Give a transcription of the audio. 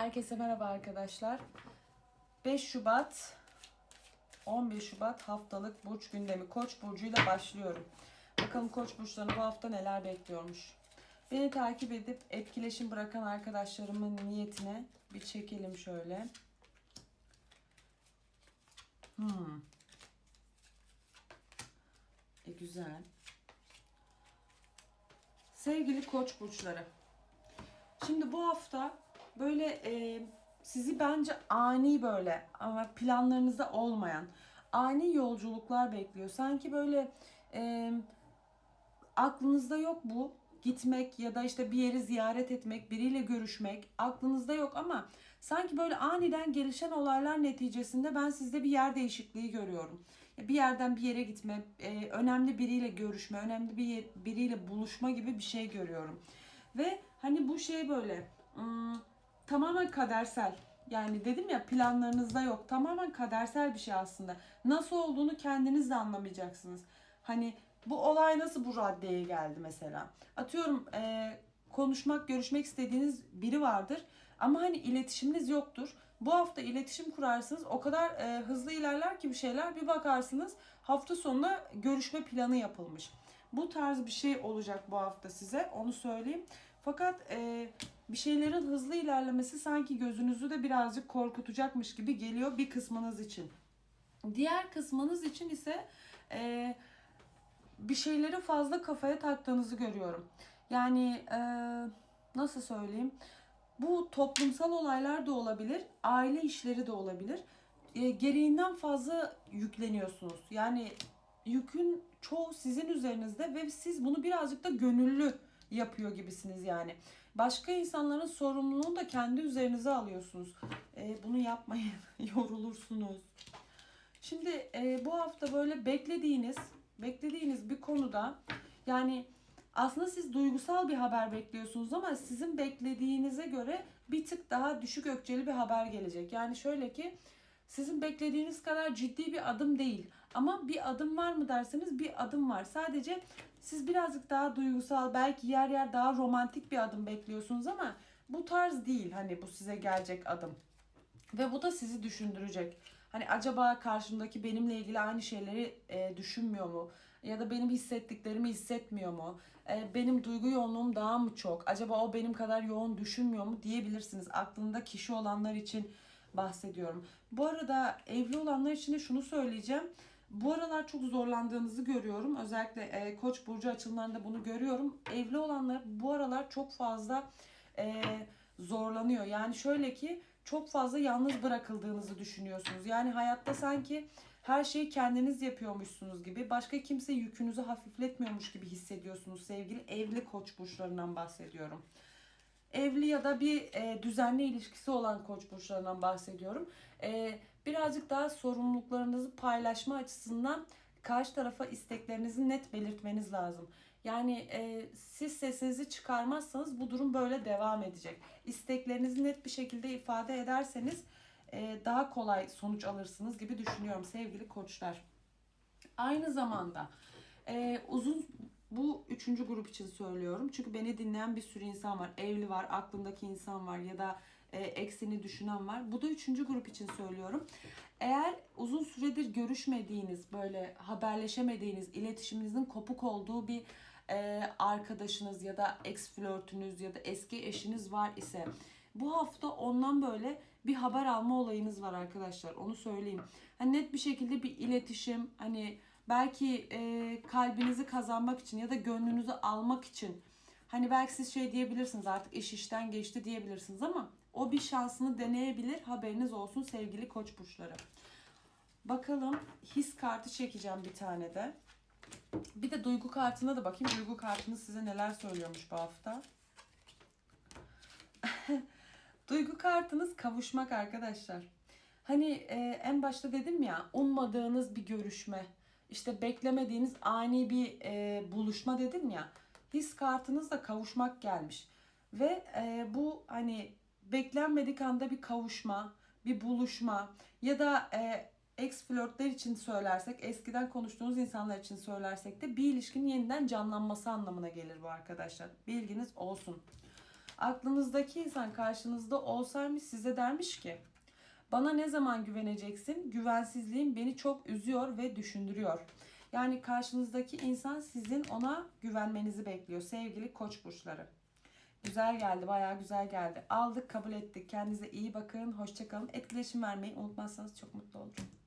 Herkese merhaba arkadaşlar. 5 Şubat 11 Şubat haftalık burç gündemi Koç burcuyla başlıyorum. Bakalım Koç burçlarını bu hafta neler bekliyormuş. Beni takip edip etkileşim bırakan arkadaşlarımın niyetine bir çekelim şöyle. Hmm. E güzel. Sevgili Koç burçları. Şimdi bu hafta böyle e, sizi bence ani böyle ama planlarınızda olmayan ani yolculuklar bekliyor. Sanki böyle e, aklınızda yok bu gitmek ya da işte bir yeri ziyaret etmek, biriyle görüşmek aklınızda yok ama sanki böyle aniden gelişen olaylar neticesinde ben sizde bir yer değişikliği görüyorum. Bir yerden bir yere gitme, e, önemli biriyle görüşme, önemli bir biriyle buluşma gibi bir şey görüyorum. Ve hani bu şey böyle tamamen kadersel. Yani dedim ya planlarınızda yok. Tamamen kadersel bir şey aslında. Nasıl olduğunu kendiniz de anlamayacaksınız. Hani bu olay nasıl bu raddeye geldi mesela? Atıyorum e, konuşmak, görüşmek istediğiniz biri vardır. Ama hani iletişiminiz yoktur. Bu hafta iletişim kurarsınız. O kadar e, hızlı ilerler ki bir şeyler. Bir bakarsınız hafta sonunda görüşme planı yapılmış. Bu tarz bir şey olacak bu hafta size. Onu söyleyeyim. Fakat e, bir şeylerin hızlı ilerlemesi sanki gözünüzü de birazcık korkutacakmış gibi geliyor bir kısmınız için. Diğer kısmınız için ise e, bir şeyleri fazla kafaya taktığınızı görüyorum. Yani e, nasıl söyleyeyim? Bu toplumsal olaylar da olabilir, aile işleri de olabilir. E, gereğinden fazla yükleniyorsunuz. Yani yükün çoğu sizin üzerinizde ve siz bunu birazcık da gönüllü yapıyor gibisiniz yani. Başka insanların sorumluluğunu da kendi üzerinize alıyorsunuz. E, bunu yapmayın, yorulursunuz. Şimdi e, bu hafta böyle beklediğiniz, beklediğiniz bir konuda yani aslında siz duygusal bir haber bekliyorsunuz ama sizin beklediğinize göre bir tık daha düşük ökçeli bir haber gelecek. Yani şöyle ki sizin beklediğiniz kadar ciddi bir adım değil. Ama bir adım var mı derseniz bir adım var. Sadece siz birazcık daha duygusal, belki yer yer daha romantik bir adım bekliyorsunuz ama bu tarz değil hani bu size gelecek adım. Ve bu da sizi düşündürecek. Hani acaba karşımdaki benimle ilgili aynı şeyleri e, düşünmüyor mu? Ya da benim hissettiklerimi hissetmiyor mu? E, benim duygu yoğunluğum daha mı çok? Acaba o benim kadar yoğun düşünmüyor mu diyebilirsiniz. Aklında kişi olanlar için bahsediyorum. Bu arada evli olanlar için de şunu söyleyeceğim. Bu aralar çok zorlandığınızı görüyorum. Özellikle e, Koç burcu açılımlarında bunu görüyorum. Evli olanlar bu aralar çok fazla e, zorlanıyor. Yani şöyle ki çok fazla yalnız bırakıldığınızı düşünüyorsunuz. Yani hayatta sanki her şeyi kendiniz yapıyormuşsunuz gibi, başka kimse yükünüzü hafifletmiyormuş gibi hissediyorsunuz sevgili evli koç burçlarından bahsediyorum. Evli ya da bir e, düzenli ilişkisi olan koç burçlarından bahsediyorum. E, birazcık daha sorumluluklarınızı paylaşma açısından karşı tarafa isteklerinizi net belirtmeniz lazım. Yani e, siz sesinizi çıkarmazsanız bu durum böyle devam edecek. İsteklerinizi net bir şekilde ifade ederseniz e, daha kolay sonuç alırsınız gibi düşünüyorum sevgili koçlar. Aynı zamanda e, uzun bu üçüncü grup için söylüyorum. Çünkü beni dinleyen bir sürü insan var. Evli var, aklındaki insan var ya da e, eksini düşünen var. Bu da üçüncü grup için söylüyorum. Eğer uzun süredir görüşmediğiniz, böyle haberleşemediğiniz, iletişiminizin kopuk olduğu bir e, arkadaşınız ya da ex flörtünüz ya da eski eşiniz var ise bu hafta ondan böyle bir haber alma olayınız var arkadaşlar. Onu söyleyeyim. Hani net bir şekilde bir iletişim, hani belki e, kalbinizi kazanmak için ya da gönlünüzü almak için hani belki siz şey diyebilirsiniz artık iş işten geçti diyebilirsiniz ama o bir şansını deneyebilir haberiniz olsun sevgili koç burçları. Bakalım his kartı çekeceğim bir tane de. Bir de duygu kartına da bakayım. Duygu kartınız size neler söylüyormuş bu hafta. duygu kartınız kavuşmak arkadaşlar. Hani e, en başta dedim ya ummadığınız bir görüşme. İşte beklemediğiniz ani bir e, buluşma dedim ya. His kartınızda kavuşmak gelmiş. Ve e, bu hani beklenmedik anda bir kavuşma, bir buluşma ya da e, ex flörtler için söylersek, eskiden konuştuğunuz insanlar için söylersek de bir ilişkinin yeniden canlanması anlamına gelir bu arkadaşlar. Bilginiz olsun. Aklınızdaki insan karşınızda olsaymış size dermiş ki bana ne zaman güveneceksin? Güvensizliğin beni çok üzüyor ve düşündürüyor. Yani karşınızdaki insan sizin ona güvenmenizi bekliyor sevgili koç burçları. Güzel geldi, bayağı güzel geldi. Aldık, kabul ettik. Kendinize iyi bakın, hoşçakalın. Etkileşim vermeyi unutmazsanız çok mutlu olurum.